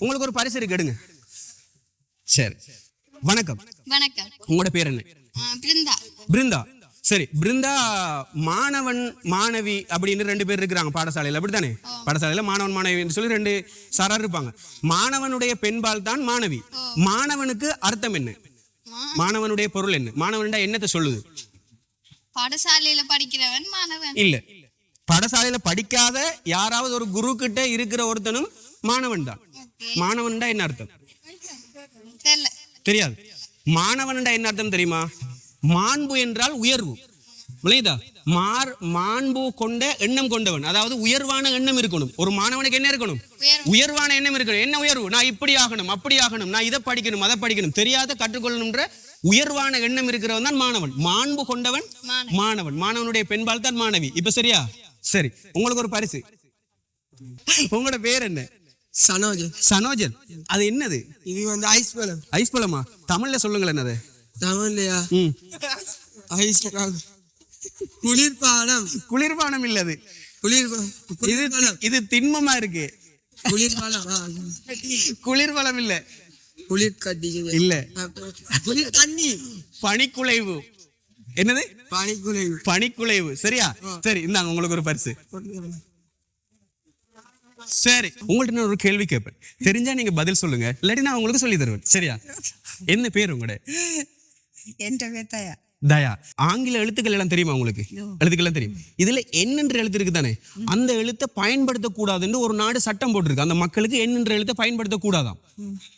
உங்களுக்கு ஒரு பரிசு இருக்கு எடுங்க. சரி. வணக்கம். வணக்கம். உங்களோட பேர் என்ன? பிருந்தா. சரி பிருந்தா மாணவன் மாணவி அப்படின்னு ரெண்டு பேர் இருக்கிறாங்க பாடசாலையில். அப்படித்தானே? பாடசாலையில மாணவன் மாணவின்னு சொல்லி ரெண்டு சாரார் இருப்பாங்க. மாணவனுடைய பெண்பால் தான் மாணவி. மாணவனுக்கு அர்த்தம் என்ன? மாணவனுடைய பொருள் என்ன? மாணவன்டா என்னத்தை சொல்லுது? பாடசாலையில படிக்கிறவன் மாணவன். இல்ல. பாடசாலையில படிக்காத யாராவது ஒரு குரு கிட்ட இருக்கிற ஒருத்தனும் மாணவன் தான். மாணவன்டா என்ன அர்த்தம்? தெரியாது. மாணவன்டா என்ன அர்த்தம் தெரியுமா? மாண்பு என்றால் உயர்வு. மார் மாண்பு கொண்ட எண்ணம் கொண்டவன். அதாவது உயர்வான எண்ணம் இருக்கணும். ஒரு மாணவனுக்கு என்ன இருக்கணும்? உயர்வு. உயர்வான எண்ணம் இருக்கணும். என்ன உயர்வு? நான் இப்படி ஆகணும் அப்படி ஆகணும் நான் இதை படிக்கணும் அதை படிக்கணும். தெரியாத கற்றுக்கொள்ளணும்ன்ற உயர்வான எண்ணம் இருக்கிறவன் தான் மாணவன். மாண்பு கொண்டவன். மாணவன். மாணவனுடைய பெண்பால் தான் மாணவி. இப்ப சரியா? சரி. உங்களுக்கு ஒரு பரிசு. உங்களோட பேர் என்ன? சனோஜ். சனோஜன். அது என்னது? இது வந்து ஐஸ் பழம். ஐஸ் பழமா? தமிழ்ல சொல்லுங்களேன் என்னது? தமிழ்லையா? ம். ஐஸ் குளிர்பானம். குளிர்பானம் இல்லது. குளிர்பானம் இது குளிர்பானம். இது திண்மமா இருக்கு. குளிர்பானம். ஆ. குளிர்பலம் இல்ல. குளிர் கட்டி இல்ல. குளிர் தண்ணி பனிக்குலைவு. என்னது? பானிக்குளிர் பனிக்குலைவு. சரியா? சரி இந்தாங்க உங்களுக்கு ஒரு பரிசு. சரி. உங்கள்ட்ட நான் ஒரு கேள்வி கேட்பேன் தெரிஞ்சா நீங்க பதில் சொல்லுங்க. இல்லாட்டி நான் உங்களுக்கு சொல்லி தருவேன். சரியா? என்ன பேர் உங்களோட? என்ற வேத்தாயா தயா. ஆங்கில எழுத்துக்கள் எல்லாம் தெரியுமா உங்களுக்கு? எழுத்துக்கள் எல்லாம் தெரியும். இதுல என்னென்ற எழுத்து இருக்கு தானே? அந்த எழுத்தை பயன்படுத்தக்கூடாதுன்னு ஒரு நாடு சட்டம் போட்டிருக்கு. அந்த மக்களுக்கு என்னென்ற எழுத்தை பயன்படுத்தக்கூடாதாம்.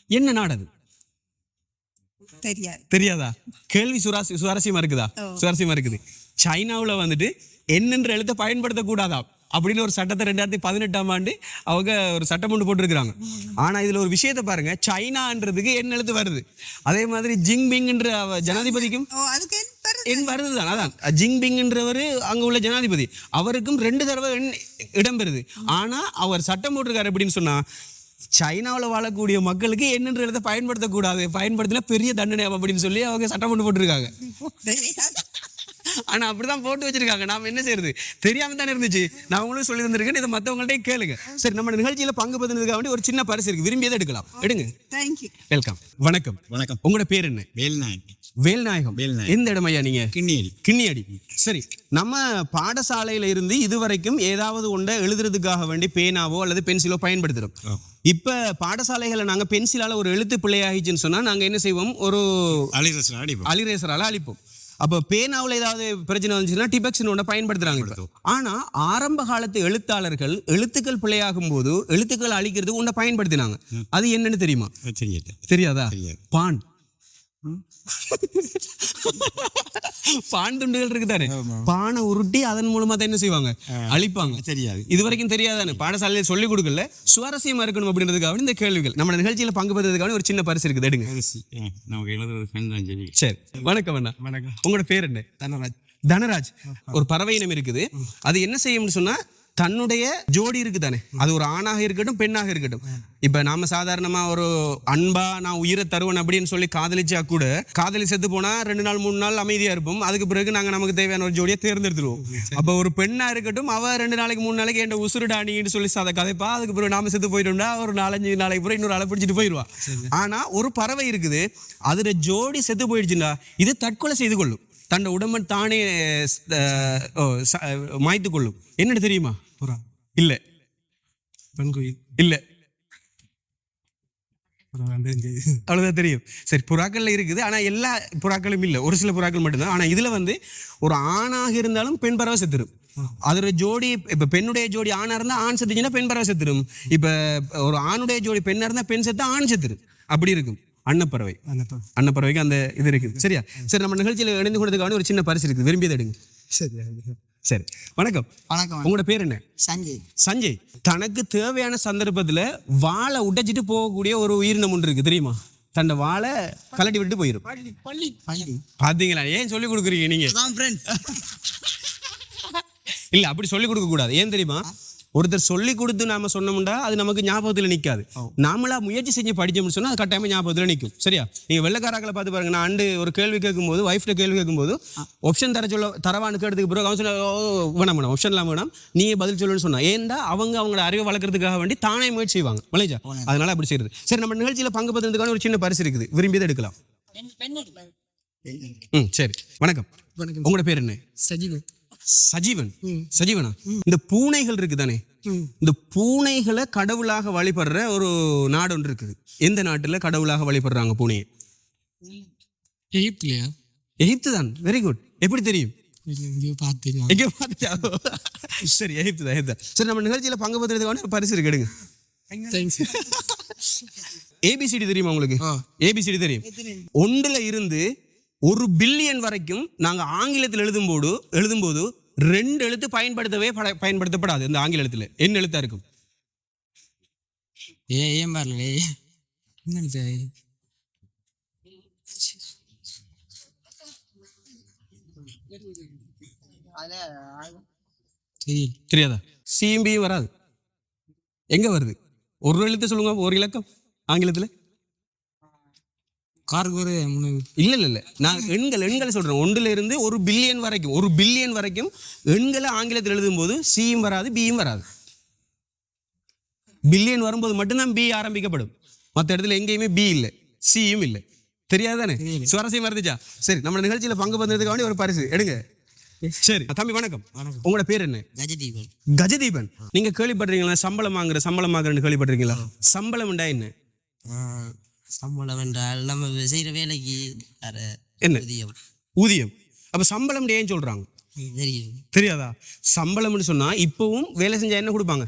என்ன நாடு அது? தெரியாது. தெரியாதா? கேள்வி சுவாரஸ்யமா இருக்குதா? சுவாரஸ்யமா இருக்குது. சைனாவுல வந்துட்டு என்னென்ற எழுத்தை பயன்படுத்தக்கூடாதாம். அப்படின்னு ஒரு சட்டத்தை ரெண்டாயிரத்தி பதினெட்டாம் ஆண்டு அவங்க ஒரு சட்டம் ஒன்று போட்டிருக்கிறாங்க. ஆனா இதுல ஒரு விஷயத்தை பாருங்க. சைனான்றதுக்கு என்ன எழுத்து வருது. அதே மாதிரி ஜிங்பிங்ன்ற அவ ஜனாதிபதிக்கும் என்ன வருது? தான். அதான். ஜிங்பிங்ன்றவர் அங்க உள்ள ஜனாதிபதி. அவருக்கும் ரெண்டு தடவை எண் இடம் பெறுது. ஆனா அவர் சட்டம் போட்டிருக்காரு அப்படின்னு சொன்னா சைனாவில் வாழக்கூடிய மக்களுக்கு என்னென்ற எழுத பயன்படுத்தக்கூடாது. பயன்படுத்தினா பெரிய தண்டனை அப்படின்னு சொல்லி அவங்க சட்டம் போட்டு போட்டிருக்காங்க. தெரியாது. ஆனா அப்படிதான் போட்டு வச்சிருக்காங்க. நாம என்ன செய்யறது? தெரியாம தானே இருந்துச்சு. நான் உங்களுக்கு சொல்லி தந்திருக்கேன் இதை மத்தவங்கள்ட்ட கேளுங்க. சரி நம்ம நிகழ்ச்சியில பங்கு பெறுனதுக்காக வேண்டி ஒரு சின்ன பரிசு இருக்கு. விரும்பியதை எடுக்கலாம். எடுங்க. Thank you. வெல்கம் வணக்கம். வணக்கம். உங்களோட பேர் என்ன? வேல்நாயக் வேல்நாயகம். வேல்நாயகம். எந்த இடம் ஐயா நீங்க? கிண்ணியடி. கிண்ணியடி. சரி நம்ம பாடசாலையில இருந்து இதுவரைக்கும் ஏதாவது ஒன்றை எழுதுறதுக்காக வேண்டி பேனாவோ அல்லது பென்சிலோ பயன்படுத்துறோம். ஆ. இப்ப பாடசாலைகளை நாங்க பென்சிலால ஒரு எழுத்து பிள்ளையாகிச்சுன்னு சொன்னா நாங்க என்ன செய்வோம்? ஒரு அலிரேசரால அழிப்போம். அப்ப பேனாவுல ஏதாவது பிரச்சனை வந்துச்சுன்னா டிபெக்ஸ்னு ஒன்று பயன்படுத்துறாங்க இப்ப. ஆனா ஆரம்ப காலத்து எழுத்தாளர்கள் எழுத்துக்கள் பிழையாகும் போது எழுத்துக்கள் அழிக்கிறதுக்கு ஒன்றை பயன்படுத்தினாங்க. அது என்னன்னு தெரியுமா? தெரியாது. பான். பான் துண்டுகள் இருக்குதானே? பானை உருட்டி அதன் மூலமா தான் என்ன செய்வாங்க? அழிப்பாங்க. தெரியாது. இது வரைக்கும் தெரியாதானே? பாடசாலையில சொல்லி கொடுக்கல. சுவாரஸ்யமா இருக்கணும் அப்படின்றதுக்காக இந்த கேள்விகள். நம்ம நிகழ்ச்சியில பங்கு பெறுறதுக்காக ஒரு சின்ன பரிசு இருக்குது. எடுங்க. நமக்கு எழுதுறது சரி. வணக்கம் அண்ணா. வணக்கம். உங்களோட பேர் என்ன? தனராஜ். தனராஜ். ஒரு பறவை இனம் இருக்குது. அது என்ன செய்யும்னு சொன்னா தன்னுடைய ஜோடி இருக்கு தானே அது ஒரு ஆணாக இருக்கட்டும் பெண்ணாக இருக்கட்டும். இப்ப நாம சாதாரணமா ஒரு அன்பா நான் உயிரை தருவேன் அப்படின்னு சொல்லி காதலிச்சா கூட காதலி செத்து போனா ரெண்டு நாள் மூணு நாள் அமைதியா இருப்போம். அதுக்கு பிறகு நாங்க நமக்கு தேவையான ஒரு ஜோடியை தேர்ந்தெடுத்துருவோம். அப்ப ஒரு பெண்ணா இருக்கட்டும் அவ ரெண்டு நாளைக்கு மூணு நாளைக்கு என் உசுருடானின்னு சொல்லி சாத கதைப்பா. அதுக்கு பிறகு நாம செத்து போயிட்டோம்னா ஒரு நாலஞ்சு நாளைக்கு பிறகு இன்னொரு ஆளை பிடிச்சிட்டு போயிடுவா ஆனா ஒரு பறவை இருக்குது அதுல ஜோடி செத்து போயிடுச்சுன்னா இது தற்கொலை செய்து கொள்ளும். தன்னோட உடம்பை தானே ஓ, மாய்த்து கொள்ளும். என்னன்னு தெரியுமா? புறா இல்ல. பெண் கோயில் இல்ல. அவ்வளோதான் தெரியும். சரி புறாக்கள்ல இருக்குது. ஆனா எல்லா புறாக்களும் இல்லை. ஒரு சில புறாக்கள் மட்டும்தான். ஆனா இதுல வந்து ஒரு ஆணாக இருந்தாலும் பெண் பறவை செத்துரும். அதோட ஜோடி இப்ப பெண்ணுடைய ஜோடி ஆணா இருந்தா ஆண் செத்துச்சுன்னா பெண் பறவை செத்துரும். இப்ப ஒரு ஆணுடைய ஜோடி பெண்ணா இருந்தா பெண் செத்தா ஆண் செத்துரும். அப்படி இருக்கும். அன்னப்பறவை. அன்னப்பறவைக்கு அந்த இது இருக்குது. சரியா? சரி நம்ம நிகழ்ச்சியில் இணைந்து கொண்டதுக்கான ஒரு சின்ன பரிசு இருக்குது. விரும்பி எடுங்க. சரி. சரி வணக்கம். வணக்கம். உங்களோட பேர் என்ன? சஞ்சய். சஞ்சய். தனக்கு தேவையான சந்தர்ப்பத்துல வாளை உடைச்சிட்டு போகக்கூடிய ஒரு உயிரினம் ஒன்று இருக்கு தெரியுமா? தன்னை வாளை கலட்டி விட்டு போயிடும் பள்ளி பாத்தீங்களா? ஏன் சொல்லி கொடுக்குறீங்க நீங்க? இல்ல அப்படி சொல்லி கொடுக்க கூடாது. ஏன் தெரியுமா? ஒருத்தர் சொல்லி கொடுத்து நாம சொன்னோம்னா அது நமக்கு ஞாபகத்துல நிக்காது. நாமளா முயற்சி செஞ்சு படிச்சோம்னு சொன்னா அது கட்டாயமா ஞாபகத்துல நிக்கும். சரியா? நீங்க வெள்ளக்காராக்களை பார்த்து பாருங்க நான் அண்டு ஒரு கேள்வி கேட்கும்போது ஒய்ஃப்ட கேள்வி கேட்கும்போது ஆப்ஷன் தர சொல்ல தரவான்னு கேட்டதுக்கு பிறகு அவன் "ஓ, வேணாம் வேணாம் ஆப்ஷன்லாம் வேணாம் நீயே பதில் சொல்லுன்னு சொன்னா. ஏன்டா அவங்க அவங்களோட அறிவை வளர்க்கறதுக்காக வேண்டி தானே முயற்சி செய்வாங்க மலைஜா அதனால அப்படி செய்யறது சரி நம்ம நிகழ்ச்சியில பங்கு பெற்றதுக்கான ஒரு சின்ன பரிசு இருக்குது. விரும்பியதை எடுக்கலாம். ம் சரி. வணக்கம். வணக்கம். உங்களோட பேர் என்ன? சஜீவன் சஜீவன் சஜீவனா? இந்த பூனைகள் இருக்குதானே? இந்த பூனைகளை கடவுளாக வழிபடுற ஒரு நாடு ஒன்று இருக்குது. எந்த நாட்டுல கடவுளாக வழிபடுறாங்க பூனையை? எகிப்துலையா? எகிப்து தான். வெரி குட் எப்படி தெரியும்? எங்கேயோ பார்த்துட்டா சரி எகிப்து தான் எகிப்து. சரி நம்ம நிகழ்ச்சியில பங்கு பெற்றதுக்கான பரிசு இருக்கு எடுங்க. தேங்க்ஸ் ஏபிசிடி தெரியுமா உங்களுக்கு. ஏபிசிடி தெரியும். ஒன்றுல இருந்து ஒரு பில்லியன் வரைக்கும் நாங்க ஆங்கிலத்தில் எழுதும்போது எழுதும்போது ரெண்டு எழுத்து பயன்படுத்தவே பட- பயன்படுத்தப்படாது. இந்த ஆங்கில எழுத்துல. என்ன எழுத்தா இருக்கும்? ஏ ஏன் வரல தெரியாதா. சிஎம்பியும் வராது. எங்க வருது? ஒரு எழுத்து சொல்லுங்க ஒரு இலக்கம். ஆங்கிலத்துல? காருக்கு இல்ல இல்ல இல்ல. நான் எண்கள் எண்களை சொல்றேன். ஒன்றுல இருந்து ஒரு பில்லியன் வரைக்கும் ஒரு பில்லியன் வரைக்கும் எண்களை ஆங்கிலத்தில் எழுதும்போது சியும் வராது பியும் வராது. பில்லியன் வரும்போது மட்டும்தான் பி ஆரம்பிக்கப்படும். மற்ற இடத்துல எங்கேயுமே பி இல்லை சியும் இல்லை. தெரியாதானே சுவாரஸ்யமா இருந்துச்சா? சரி நம்ம நிகழ்ச்சியில பங்கு வேண்டி ஒரு பரிசு. எடுங்க. சரி தம்பி வணக்கம். உங்களோட பேர் என்ன? கஜதீபன். கஜதீபன். நீங்க கேள்விப்படுறீங்களா சம்பளம் வாங்குற சம்பளம் வாங்குறேன்னு கேள்விப்படுறீங்களா சம்பளம்டா என்ன? சம்பளம் என்றால் நம்ம செய்யற வேலைக்கு என்ன? ஊதியம். ஊதியம். அப்ப சம்பளம் ஏன் சொல்றாங்க? தெரியும் தெரியாதா. சம்பளம்னு சொன்னா இப்பவும் வேலை செஞ்சா என்ன கொடுப்பாங்க?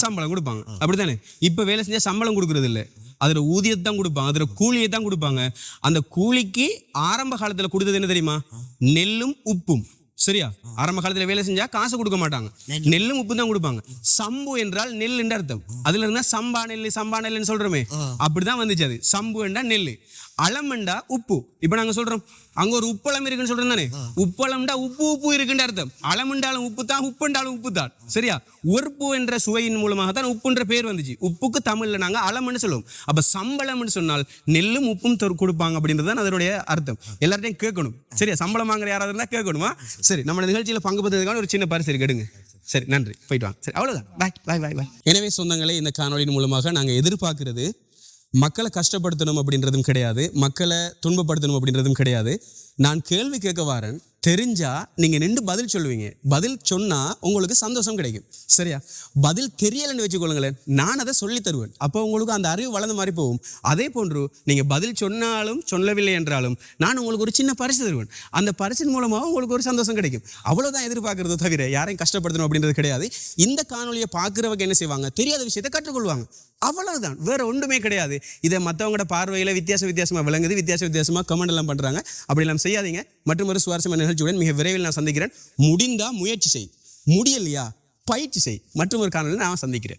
சம்பளம் கொடுப்பாங்க. அப்படித்தானே? இப்ப வேலை செஞ்சா சம்பளம் கொடுக்கறது இல்ல அதுல ஊதியத்தை தான் கொடுப்பாங்க. அதுல கூலியை தான் கொடுப்பாங்க. அந்த கூலிக்கு ஆரம்ப காலத்துல கொடுத்தது என்ன தெரியுமா? நெல்லும் உப்பும். சரியா? ஆரம்ப காலத்துல வேலை செஞ்சா காசு கொடுக்க மாட்டாங்க. நெல்லும் உப்பும் தான் கொடுப்பாங்க. சம்பு என்றால் நெல் என்று அர்த்தம். அதுல இருந்தா சம்பா நெல் சம்பா நெல்லுன்னு சொல்றோமே. அப்படிதான் வந்துச்சு அது. சம்பு என்றா நெல் அளம்ண்டா உப்பு. இப்ப நாங்க சொல்றோம் அங்க ஒரு உப்பளம் இருக்குன்னு சொல்றோம் தானே? உப்பளம்டா உப்பு உப்பு இருக்குன்ற அர்த்தம். அளமுண்டாலும் உப்பு தான் உப்புண்டாலும் உப்பு தான் சரியா? உறுப்பு என்ற சுவையின் மூலமாக தான் உப்புன்ற பேர் வந்துச்சு. உப்புக்கு தமிழ்ல நாங்க அளம்னு சொல்லுவோம். அப்ப சம்பளம்னு சொன்னால் நெல்லும் உப்பும் கொடுப்பாங்க அப்படின்றது தான் அதனுடைய அர்த்தம். எல்லார்ட்டையும் கேட்கணும். சரியா? சம்பளம் வாங்குற யாராவது இருந்தா கேட்கணுமா? சரி நம்ம நிகழ்ச்சியில பங்கு பெற்றதுக்கான ஒரு சின்ன பரிசு இருக்கு. எடுங்க. சரி நன்றி. போயிட்டு வாங்க. சரி அவ்வளவுதான். பாய் பாய் பாய் பாய் எனவே சொந்தங்களே இந்த காணொளியின் மூலமாக நாங்க எதிர்பார்க்கிறது மக்களை கஷ்டப்படுத்தணும் அப்படின்றதும் கிடையாது. மக்களை துன்பப்படுத்தணும் அப்படின்றதும் கிடையாது. நான் கேள்வி கேட்க வரேன். தெரிஞ்சா நீங்க நின்று பதில் சொல்லுவீங்க. பதில் சொன்னா உங்களுக்கு சந்தோஷம் கிடைக்கும். சரியா? பதில் தெரியலைன்னு வச்சுக்கொள்ளுங்களேன் நான் அதை சொல்லி தருவேன். அப்போ உங்களுக்கு அந்த அறிவு வளர்ந்த மாதிரி போகும். அதே போன்று நீங்க பதில் சொன்னாலும் சொல்லவில்லை என்றாலும் நான் உங்களுக்கு ஒரு சின்ன பரிசு தருவேன். அந்த பரிசின் மூலமாக உங்களுக்கு ஒரு சந்தோஷம் கிடைக்கும். அவ்வளவுதான் எதிர்பார்க்கறது தவிர யாரையும் கஷ்டப்படுத்தணும் அப்படின்றது கிடையாது. இந்த காணொலியை பார்க்குறவங்க என்ன செய்வாங்க? தெரியாத விஷயத்தை கற்றுக்கொள்வாங்க. அவ்வளவுதான். வேற ஒன்றுமே கிடையாது. இதை மற்றவங்களோட பார்வையில் வித்தியாச வித்தியாசமா விளங்குது வித்தியாச வித்தியாசமா கமெண்ட் எல்லாம் பண்றாங்க. அப்படி எல்லாம் செய்யாதீங்க. மற்றும் ஒரு சுவாரஸ்யமான நிகழ்ச்சியுடன் மிக விரைவில் நான் சந்திக்கிறேன். முடிந்தா முயற்சி செய். முடியலையா? பயிற்சி செய். மற்றும் ஒரு காரணம் நான் சந்திக்கிறேன்.